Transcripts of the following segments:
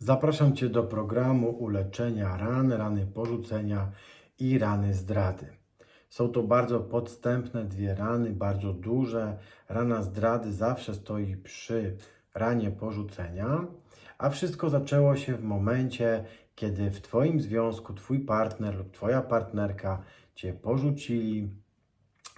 Zapraszam Cię do programu uleczenia ran, rany porzucenia i rany zdrady. Są to bardzo podstępne dwie rany, bardzo duże. Rana zdrady zawsze stoi przy ranie porzucenia, a wszystko zaczęło się w momencie, kiedy w Twoim związku Twój partner lub Twoja partnerka Cię porzucili,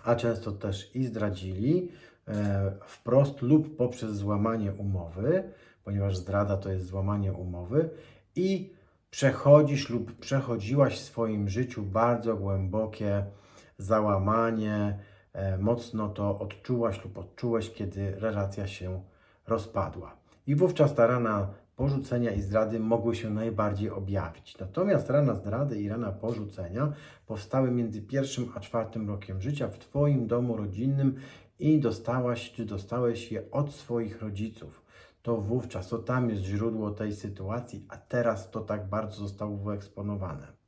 a często też i zdradzili e, wprost lub poprzez złamanie umowy, ponieważ zdrada to jest złamanie umowy i przechodzisz lub przechodziłaś w swoim życiu bardzo głębokie załamanie, e, mocno to odczułaś lub odczułeś, kiedy relacja się rozpadła. I wówczas ta rana porzucenia i zdrady mogły się najbardziej objawić. Natomiast rana zdrady i rana porzucenia powstały między pierwszym a czwartym rokiem życia w Twoim domu rodzinnym i dostałaś czy dostałeś je od swoich rodziców. To wówczas, to tam jest źródło tej sytuacji, a teraz to tak bardzo zostało wyeksponowane.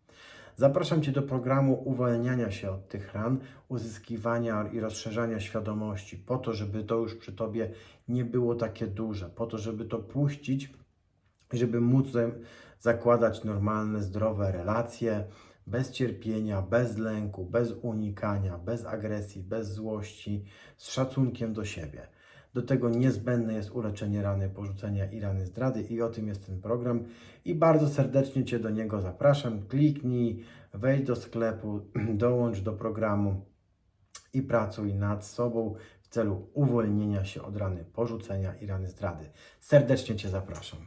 Zapraszam Cię do programu uwalniania się od tych ran, uzyskiwania i rozszerzania świadomości, po to, żeby to już przy Tobie nie było takie duże, po to, żeby to puścić, żeby móc za- zakładać normalne, zdrowe relacje, bez cierpienia, bez lęku, bez unikania, bez agresji, bez złości, z szacunkiem do siebie. Do tego niezbędne jest uleczenie rany porzucenia i rany zdrady i o tym jest ten program i bardzo serdecznie Cię do niego zapraszam. Kliknij, wejdź do sklepu, dołącz do programu i pracuj nad sobą w celu uwolnienia się od rany porzucenia i rany zdrady. Serdecznie Cię zapraszam.